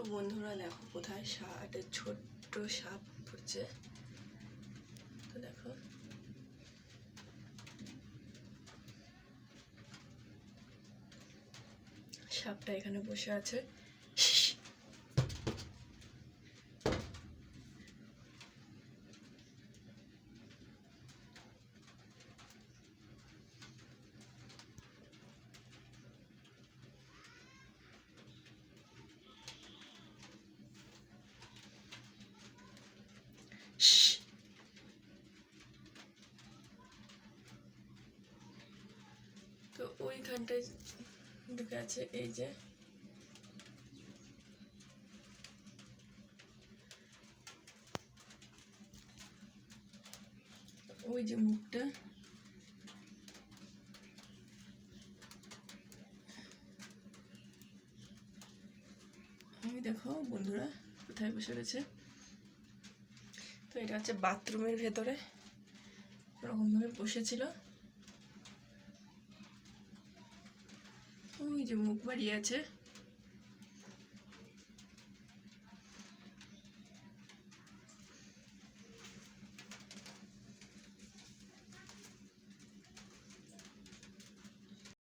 তো বন্ধুরা দেখো কোথায় সাপ ছোট্ট সাপ পড়ছে। তো দেখো। সাপটা এখানে বসে আছে। তো ওইখানটায় ঢুকে আছে, এই যে। ওই যে মুখটা। আমি দেখো বন্ধুরা, কোথায় বসে রয়েছে। তো এটা হচ্ছে বাথরুমের ভেতরে। ওরকমভাবে বসেছিল। ওই যে মুখ বাড়িয়ে আছে।